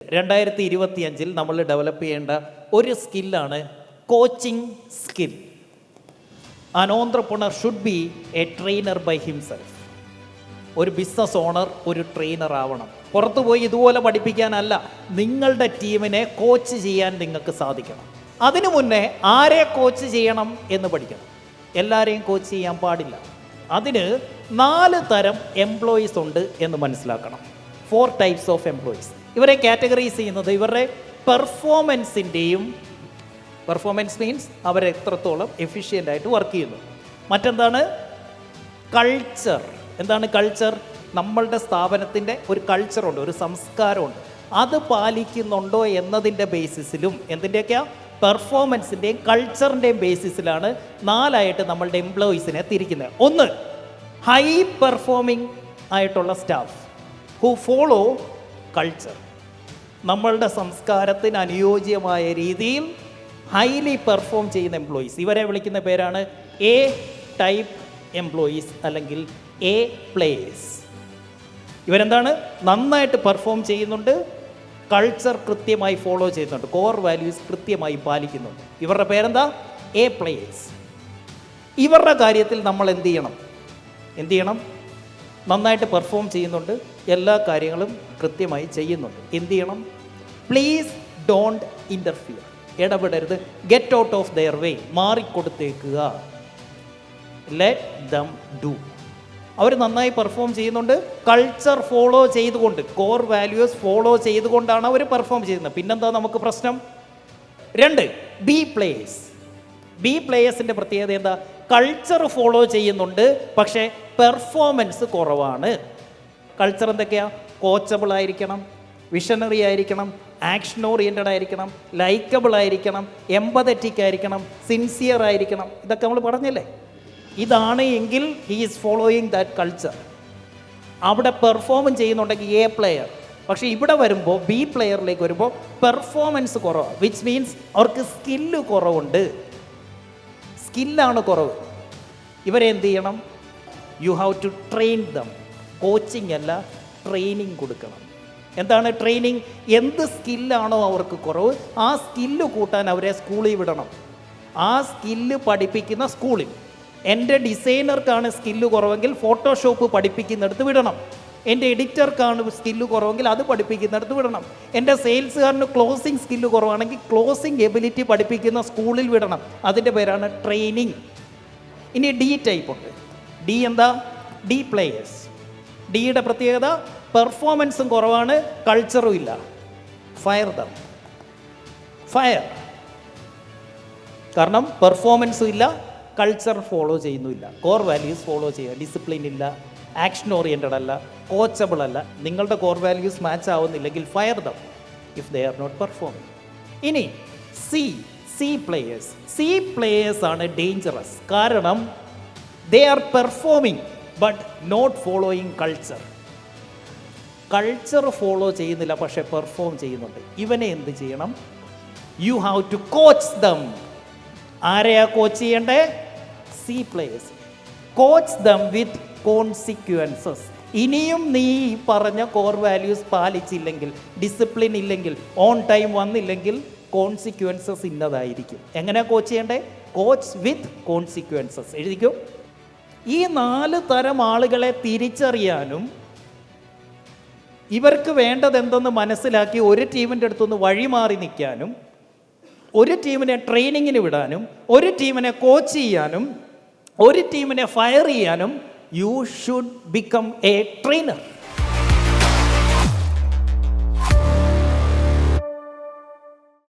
രണ്ടായിരത്തി ഇരുപത്തി അഞ്ചിൽ നമ്മൾ ഡെവലപ്പ് ചെയ്യേണ്ട ഒരു സ്കില്ലാണ് coaching skill an should be a trainer by himself ഒരു ബിസിനസ് ഓണർ ഒരു ട്രെയിനർ ആവണം. പുറത്തു പോയി ഇതുപോലെ പഠിപ്പിക്കാനല്ല നിങ്ങളുടെ ടീമിനെ കോച്ച് ചെയ്യാൻ നിങ്ങൾക്ക് സാധിക്കണം. അതിനു മുന്നേ ആരെ കോച്ച് ചെയ്യണം എന്ന് പഠിക്കണം. എല്ലാവരെയും കോച്ച് ചെയ്യാൻ പാടില്ല. അതിന് നാല് തരം എംപ്ലോയീസ് ഉണ്ട് എന്ന് മനസ്സിലാക്കണം. ഫോർ ടൈപ്സ് ഓഫ് എംപ്ലോയീസ് ഇവരെ കാറ്റഗറൈസ് ചെയ്യുന്നത് ഇവരുടെ പെർഫോമൻസിന്റെയും പെർഫോമൻസ് മീൻസ് അവർ എത്രത്തോളം എഫിഷ്യന്റ് ആയിട്ട് വർക്ക് ചെയ്യുന്നു. മറ്റെന്താണ്? കൾച്ചർ എന്താണ് കൾച്ചർ നമ്മളുടെ സ്ഥാപനത്തിന്റെ ഒരു കൾച്ചറുണ്ട് ഒരു സംസ്കാരമുണ്ട്. അത് പാലിക്കുന്നുണ്ടോ എന്നതിന്റെ ബേസിസിലും എന്തിന്റെയൊക്കെയാണ് പെർഫോമൻസിന്റെയും കൾച്ചറിന്റെയും ബേസിസിലാണ് നാലായിട്ട് നമ്മളുടെ എംപ്ലോയീസിനെ തിരിക്കുന്നത്. ഒന്ന് ഹൈ പെർഫോമിംഗ് ആയിട്ടുള്ള സ്റ്റാഫ് ഹു ഫോളോ കൾച്ചർ നമ്മളുടെ സംസ്കാരത്തിന് അനുയോജ്യമായ രീതിയിൽ ഹൈലി പെർഫോം ചെയ്യുന്ന എംപ്ലോയീസ് ഇവരെ വിളിക്കുന്ന പേരാണ് എ ടൈപ്പ് എംപ്ലോയീസ് അല്ലെങ്കിൽ എ പ്ലേസ് ഇവരെന്താണ്? നന്നായിട്ട് പെർഫോം ചെയ്യുന്നുണ്ട് കൾച്ചർ കൃത്യമായി ഫോളോ ചെയ്യുന്നുണ്ട് കോർ വാല്യൂസ് കൃത്യമായി പാലിക്കുന്നുണ്ട്. ഇവരുടെ പേരെന്താ? എ പ്ലേയേഴ്സ് ഇവരുടെ കാര്യത്തിൽ നമ്മൾ എന്ത് ചെയ്യണം? എന്ത് ചെയ്യണം? നന്നായിട്ട് പെർഫോം ചെയ്യുന്നുണ്ട് എല്ലാ കാര്യങ്ങളും കൃത്യമായി ചെയ്യുന്നുണ്ട്. എന്ത് ചെയ്യണം? Please don't interfere ഇടപെടരുത്. Get out of their way മാറിക്കൊടുത്തേക്കുക. Let them do അവർ നന്നായി പെർഫോം ചെയ്യുന്നുണ്ട്. കൾച്ചർ ഫോളോ ചെയ്തുകൊണ്ട്. കോർ വാല്യൂസ് ഫോളോ ചെയ്തുകൊണ്ടാണ് അവർ പെർഫോം ചെയ്യുന്നത്. പിന്നെന്താ നമുക്ക് പ്രശ്നം? രണ്ട് ബി പ്ലേയേഴ്സ് ബി പ്ലേയേഴ്സിന്റെ പ്രത്യേകത എന്താ? കൾച്ചർ ഫോളോ ചെയ്യുന്നുണ്ട് പക്ഷേ പെർഫോമൻസ് കുറവാണ്. കൾച്ചർ എന്തൊക്കെയാ? കോച്ചബിൾ ആയിരിക്കണം വിഷണറി ആയിരിക്കണം ആക്ഷൻ ഓറിയന്റഡ് ആയിരിക്കണം ലൈക്കബിൾ ആയിരിക്കണം എമ്പതറ്റിക് ആയിരിക്കണം സിൻസിയർ ആയിരിക്കണം. ഇതൊക്കെ നമ്മൾ പറഞ്ഞല്ലേ? ഇതാണ് എങ്കിൽ he is following that culture അവിടെ പെർഫോം ചെയ്യുന്നുണ്ടെങ്കിൽ എ പ്ലെയർ പക്ഷേ ഇവിടെ വരുമ്പോൾ ബി പ്ലെയറിലേക്ക് വരുമ്പോൾ പെർഫോമൻസ് കുറവാണ് വിച്ച് മീൻസ് അവർക്ക് സ്കില്ല് കുറവുണ്ട്. സ്കില്ലാണ് കുറവ്. ഇവരെന്ത് ചെയ്യണം? You have to train them coaching അല്ല ട്രെയിനിങ് കൊടുക്കണം. എന്താണ് ട്രെയിനിങ് എന്ത് സ്കില്ലാണോ അവർക്ക് കുറവ്? ആ സ്കില്ല് കൂട്ടാൻ അവരെ സ്കൂളിൽ വിടണം. ആ സ്കില്ല് പഠിപ്പിക്കുന്ന സ്കൂളിൽ എന്റെ ഡിസൈനർക്കാണ് സ്കില്ല് കുറവെങ്കിൽ ഫോട്ടോഷോപ്പ് പഠിപ്പിക്കുന്നിടത്ത് വിടണം. എന്റെ എഡിറ്റർക്കാണ് സ്കില്ല് കുറവെങ്കിൽ അത് പഠിപ്പിക്കുന്നിടത്ത് വിടണം. എന്റെ സെയിൽസുകാരന് ക്ലോസിംഗ് സ്കില്ല് കുറവാണെങ്കിൽ ക്ലോസിംഗ് എബിലിറ്റി പഠിപ്പിക്കുന്ന സ്കൂളിൽ വിടണം. അതിന്റെ പേരാണ് ട്രെയിനിങ് ഇനി ഡി ടൈപ്പ് ഉണ്ട്. ഡി എന്താ? ഡി പ്ലേയേഴ്സ് ഡിയുടെ പ്രത്യേകത പെർഫോമൻസും കുറവാണ് കൾച്ചറും ഇല്ല. ഫയർ ദം ഫയർ കാരണം പെർഫോമൻസും ഇല്ല കൾച്ചർ ഫോളോ ചെയ്യുന്നുമില്ല കോർ വാല്യൂസ് ഫോളോ ചെയ്യുക. ഡിസിപ്ലിൻ ഇല്ല ആക്ഷൻ ഓറിയന്റഡ് അല്ല കോച്ചബിൾ അല്ല. നിങ്ങളുടെ core values match ആവുന്നില്ലെങ്കിൽ fire them if they are not performing ഇനി C C players C players ആണ് ഡേഞ്ചറസ് കാരണം they are performing but not following culture culture follow ചെയ്യുന്നില്ല പക്ഷെ പെർഫോം ചെയ്യുന്നുണ്ട്. ഇവനെ എന്ത് ചെയ്യണം? You have to coach them ആരെയാ കോച്ച് ചെയ്യണ്ടേ? C players coach them with consequences ഇനിയും നീ ഈ പറഞ്ഞ കോർ വാല്യൂസ് പാലിച്ചില്ലെങ്കിൽ ഡിസിപ്ലിൻ ഇല്ലെങ്കിൽ ഓൺ ടൈം വന്നില്ലെങ്കിൽ കോൺസിക്വൻസസ് ഇന്നതായിരിക്കും. എങ്ങനെ കോച്ച് ചെയ്യണ്ടേ? കോച്ച് വിത്ത് കോൺസിക്വൻസസ് എഴുതിക്കോ? ഈ നാല് തരം ആളുകളെ തിരിച്ചറിയാനും ഇവർക്ക് വേണ്ടത് എന്തെന്ന് മനസ്സിലാക്കി ഒരു ടീമിന്റെ അടുത്തുനിന്ന് വഴിമാറി നിൽക്കാനും ഒരു ടീമിനെ ട്രെയിനിങ്ങിന് വിടാനും ഒരു ടീമിനെ കോച്ച് ചെയ്യാനും ഒരു ടീമിനെ ഫയർ ചെയ്യാനും you should become a trainer